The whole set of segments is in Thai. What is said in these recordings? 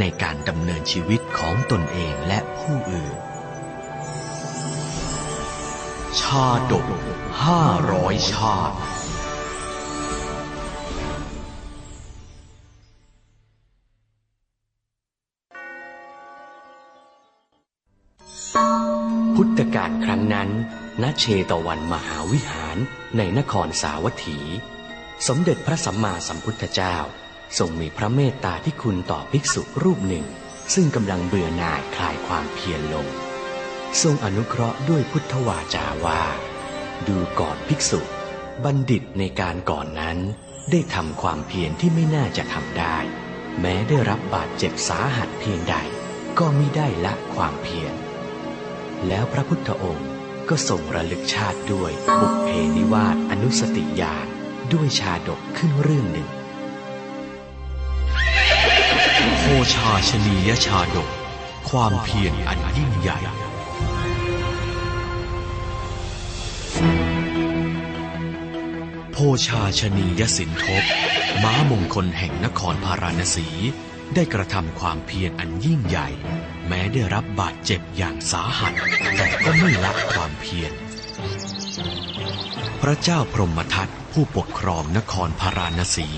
ในการดำเนินชีวิตของตนเองและผู้อื่น ชาดกห้าร้อยชาติพุทธกาลครั้งนั้นณเชตวันมหาวิหารในนครสาวัตถี สมเด็จพระสัมมาสัมพุทธเจ้า ทรงมีพระเมตตาที่คุณต่อภิกษุรูปหนึ่ง ซึ่งกำลังเบื่อหน่ายคลายความเพียรลง ทรงอนุเคราะห์ด้วยพุทธวาจาว่า ดูก่อนภิกษุ บัณฑิตในการก่อนนั้น ได้ทำความเพียรที่ไม่น่าจะทำได้ แม้ได้รับบาดเจ็บสาหัสเพียงใด ก็มิได้ละความเพียร แล้วพระพุทธองค์ก็ทรงระลึกชาติด้วยบุพเพนิวาสอนุสติญาณด้วยชาดกขึ้นเรื่องหนึ่ง โคชาชนียชาดก ความเพียรอันยิ่งใหญ่ โพชาชนียสินทบ ม้ามงคลแห่งนครพาราณสี ได้กระทำความเพียรอันยิ่งใหญ่ แม้ได้รับบาดเจ็บอย่างสาหัส แต่ก็ไม่ละความเพียร พระเจ้าพรหมทัตผู้ปกครองนครพาราณสี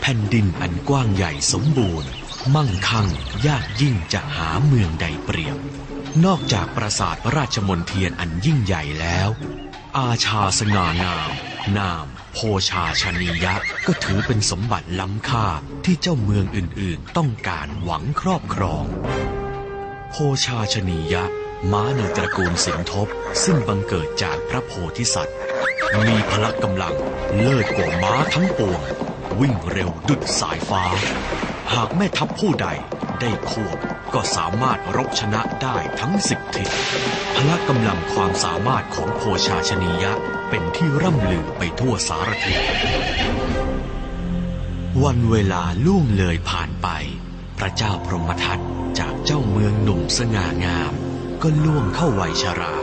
แผ่นดินอันกว้างใหญ่สมบูรณ์ มั่งคั่งยากยิ่งจะหาเมืองใดเปรียบ นอกจากปราสาทราชมนเทียนอันยิ่งใหญ่แล้ว อาชาสง่างาม นาม โพชาชนียะก็ถือเป็นสมบัติล้ำค่าที่เจ้าเมืองอื่นๆ ต้องการหวังครอบครอง โพชาชนียะ ม้าในตระกูลสินทบ ซึ่งบังเกิดจากพระโพธิสัตว์ มีพละกำลังเลิศกว่าม้าทั้งปวง วิ่งเร็วดุดสายฟ้า หากแม่ทัพผู้ใดได้ควบก็สามารถรบชนะได้ทั้งสิบทิศพละกำลังความสามารถของโพชาชนียะเป็นที่ร่ำลือไปทั่วสารทิศวันเวลาล่วงเลยผ่านไป พระเจ้าพรหมทัตจากเจ้าเมืองหนุ่มสง่างาม ก็ล่วงเข้าวัยชรา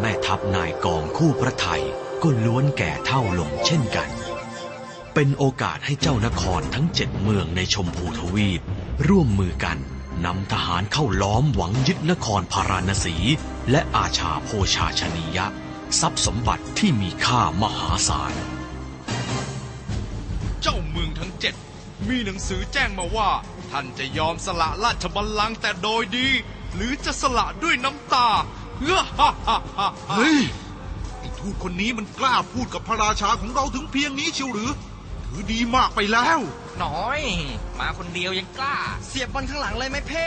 แม่ทัพนายกองคู่พระไทยก็ล้วนแก่เท่าลงเช่นกัน เป็นโอกาสให้เจ้านครทั้งเจ็ดเมืองในชมพูทวีป ร่วมมือกันนำทหารเข้าล้อมหวังยึดนครพาราณสี และอาชาโพชาชนียะ ทรัพย์สมบัติที่มีค่ามหาศาล เจ้าเมืองทั้งเจ็ดมีหนังสือแจ้งมาว่า ท่านจะยอมสละราชบัลลังก์แต่โดยดี หรือจะสละด้วยน้ำตาเฮ้อฮ่าฮ่าฮ่าฮ่าเฮ้ยไอ้ทูตคนนี้มันกล้าพูดกับพระราชาของเราถึงเพียงนี้เชียวหรือ ถือดีมากไปแล้วน้อย มาคนเดียวยังกล้า เสียบบอลข้างหลังเลยไหมเพ่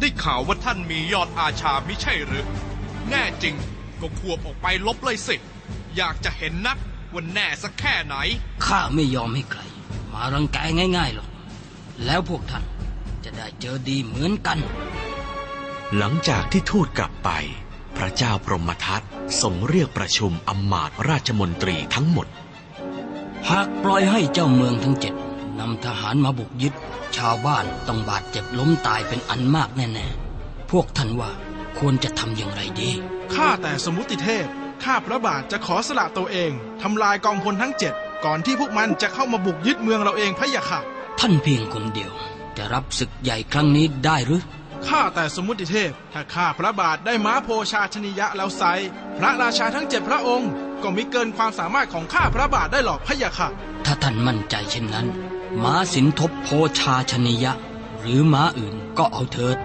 ได้ข่าวว่าท่านมียอดอาชาไม่ใช่หรือ แน่จริงก็ควบออกไปลบเลยสิ อยากจะเห็นนักว่าแน่สักแค่ไหน ข้าไม่ยอมให้ใคร มารังแกง่ายๆหรอก แล้วพวกท่านจะได้เจอดีเหมือนกัน หลังจากที่ทูตกลับไป พระเจ้าพรหมทัตทรงเรียกประชุมอำมาตย์ราชมนตรีทั้งหมด หากปล่อยให้เจ้าเมืองทั้งเจ็ดนำทหารมาบุกยึด ชาวบ้านต้องบาดเจ็บล้มตายเป็นอันมากแน่ๆ พวกท่านว่าควรจะทำอย่างไรดี ข้าแต่สมุติเทพ ข้าพระบาทจะขอสละตัวเองทำลายกองพลทั้งเจ็ดก่อนที่พวกมันจะเข้ามาบุกยึดเมืองเราเองพะยะค่ะ ท่านเพียงคนเดียว จะรับศึกใหญ่ครั้งนี้ได้หรือข้าแต่สมุติเทพ ถ้าข้าพระบาทได้ม้าโพชาชนิยะแล้วไซ พระราชาทั้งเจ็ดพระองค์ ก็มิเกินความสามารถของข้าพระบาทได้หรอกพะยะค่ะ ถ้าท่านมั่นใจเช่นนั้น ม้าสินทบโพชาชนิยะ หรือม้าอื่นก็เอาเถิด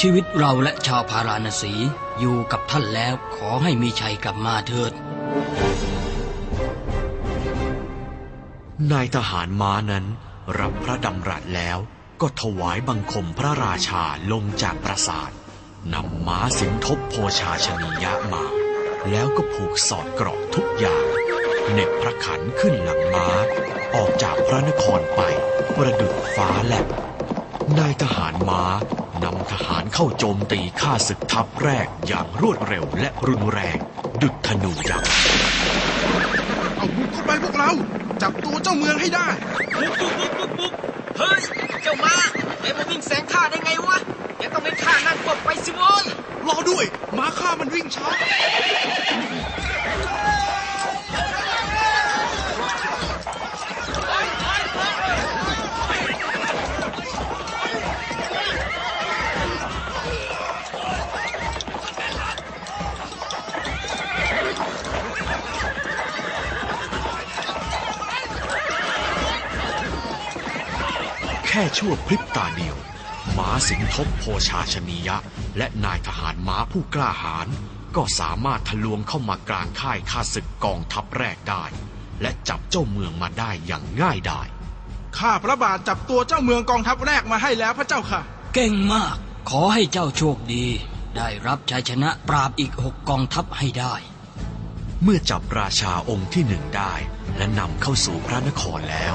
ชีวิตเราและชาวพาราณสีอยู่กับท่านแล้วขอให้มีชัยกลับมาเถิด นายทหารม้านั้นรับพระดำรัสแล้วก็ถวายบังคมพระราชาลงจากปราสาทนำม้าสินทบโพชาชนียะมา แล้วก็ผูกสอดเกราะทุกอย่างเหน็บพระขันขึ้นหลังม้า ออกจากพระนครไป ประดุจฟ้าแลบนายทหารม้านำทหารเข้าโจมตีข้าศึกทัพแรกอย่างรวดเร็วและรุนแรง ดุจธนูยักษ์เอาบุกเข้าไปพวกเรา จับตัวเจ้าเมืองให้ได้เฮ้ย เจ้ามาแกมาวิ่งแซงข้าได้ไงวะแกต้องเป็นข้านั่งกดไปสิโว้ย รอด้วยม้าข้ามันวิ่งช้า แค่ชั่วพริบตาเดียว ม้าสิงทบโพชาชนียะ และนายทหารม้าผู้กล้าหาญก็สามารถทะลวงเข้ามากลางค่ายข้าศึกกองทัพแรกได้ และจับเจ้าเมืองมาได้อย่างง่ายดายข้าพระบาทจับตัวเจ้าเมืองกองทัพแรกมาให้แล้วพระเจ้าค่ะ เก่งมาก ขอให้เจ้าโชคดี ได้รับชัยชนะปราบอีกหกกองทัพให้ได้ เมื่อจับราชาองค์ที่หนึ่งได้ และนำเข้าสู่พระนครแล้ว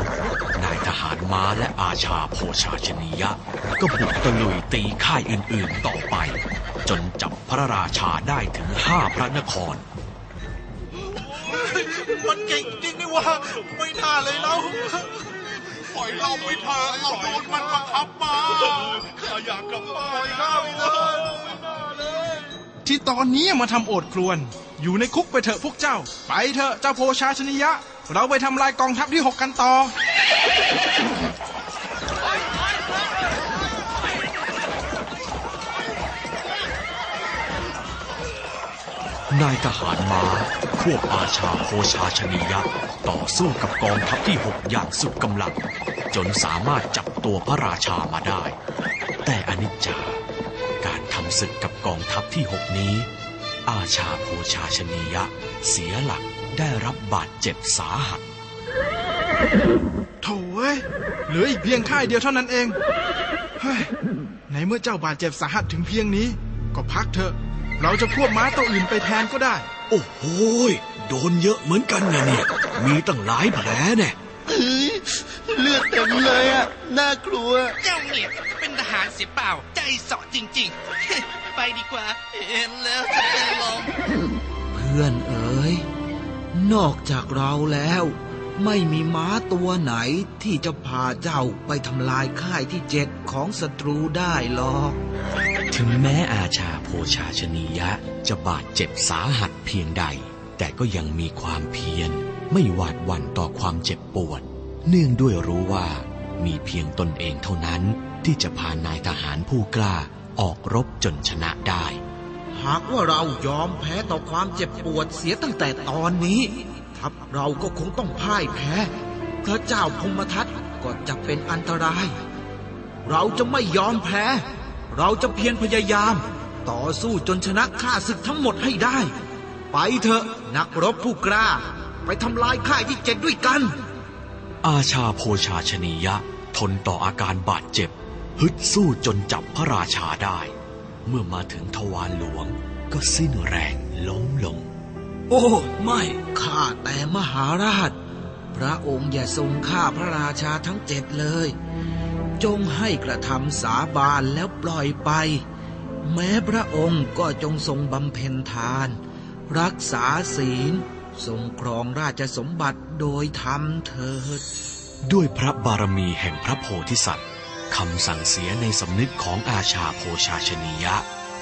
นายทหารม้าและอาชาโพชาชนียะ ก็บุกตะลุยตีค่ายอื่นๆต่อไป จนจับพระราชาได้ถึงห้าพระนคร มันเก่งจริงนี่วะไม่น่าเลยเราปล่อยเราไปเถอะเราโดนมันบังคับมาข้าอยากกลับบ้านข้าไปเถอะไม่น่าเลย ที่ตอนนี้มาทำโอดครวน อยู่ในคุกไปเถอะพวกเจ้า ไปเถอะเจ้าโพชาชนิยะ เราไปทำลายกองทัพที่หกกันต่อ นายทหารม้าควบอาชาโพชาชนียะ ต่อสู้กับกองทัพที่หกอย่างสุดกำลัง จนสามารถจับตัวพระราชามาได้ แต่อนิจจา ศึกกับกองทัพที่หกนี้ อาชาโพชาชนียะ เสียหลักได้รับบาดเจ็บสาหัสโถ่เอ้ยเหลืออีกเพียงค่ายเดียวเท่านั้นเองเฮ้ยในเมื่อเจ้าบาดเจ็บสาหัสถึงเพียงนี้ ก็พักเถอะ เราจะควบม้าตัวอื่นไปแทนก็ได้ โอ้โหยโดนเยอะเหมือนกันนะเนี่ย มีตั้งหลายแผลเนี่ยเลือดเต็มเลยอะ น่ากลัว เจ้าเนี่ย เป็นทหารเสียเปล่า ใจเสาะจริง ๆ ไปดีกว่า เห็นแล้วจะเป็นลมเพื่อนเอ๋ยนอกจากเราแล้ว ไม่มีม้าตัวไหนที่จะพาเจ้าไปทำลายค่ายที่เจ็ดของศัตรูได้หรอก ถึงแม้อาชาโพชาชนียะจะบาดเจ็บสาหัสเพียงใด แต่ก็ยังมีความเพียร ไม่หวาดหวั่นต่อความเจ็บปวด เนื่องด้วยรู้ว่ามีเพียงตนเองเท่านั้น ที่จะพานายทหารผู้กล้าออกรบจนชนะได้ หากว่าเรายอมแพ้ต่อความเจ็บปวดเสียตั้งแต่ตอนนี้ ทัพเราก็คงต้องพ่ายแพ้ พระเจ้าพมทัตก็จะเป็นอันตราย เราจะไม่ยอมแพ้ เราจะเพียรพยายาม ต่อสู้จนชนะข้าศึกทั้งหมดให้ได้ ไปเถอะนักรบผู้กล้า ไปทำลายค่ายที่เจ็ดด้วยกัน อาชาโพชาชนียะ ทนต่ออาการบาดเจ็บ ฮึดสู้จนจับพระราชาได้ เมื่อมาถึงทวารหลวงก็สิ้นแรงล้มลง โอ้ ไม่ข้าแต่มหาราช พระองค์อย่าทรงฆ่าพระราชาทั้งเจ็ดเลย จงให้กระทำสาบานแล้วปล่อยไป แม้พระองค์ก็จงทรงบำเพ็ญทาน รักษาศีล ทรงครองราชสมบัติโดยธรรมเถิด ด้วยพระบารมีแห่งพระโพธิสัตว์ คำสั่งเสียในสำนึกของอาชาโพชาชนียะ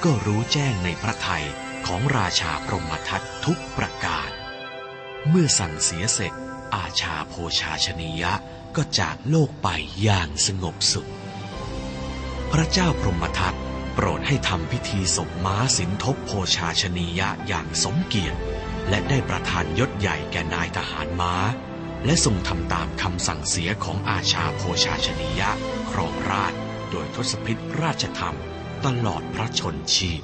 ก็รู้แจ้งในพระทัยของราชาพรหมทัตทุกประการ เมื่อสั่งเสียเสร็จ อาชาโพชาชนียะก็จากโลกไปอย่างสงบสุข พระเจ้าพรหมทัตโปรดให้ทำพิธีศพม้าสินทบโพชาชนียะอย่างสมเกียรติ และได้ประทานยศใหญ่แก่นายทหารม้า และทรงทำตามคำสั่งเสียของอาชาโพชาชนียะ ครองราช โดยทศพิษราชธรรม ตลอดพระชนชีพ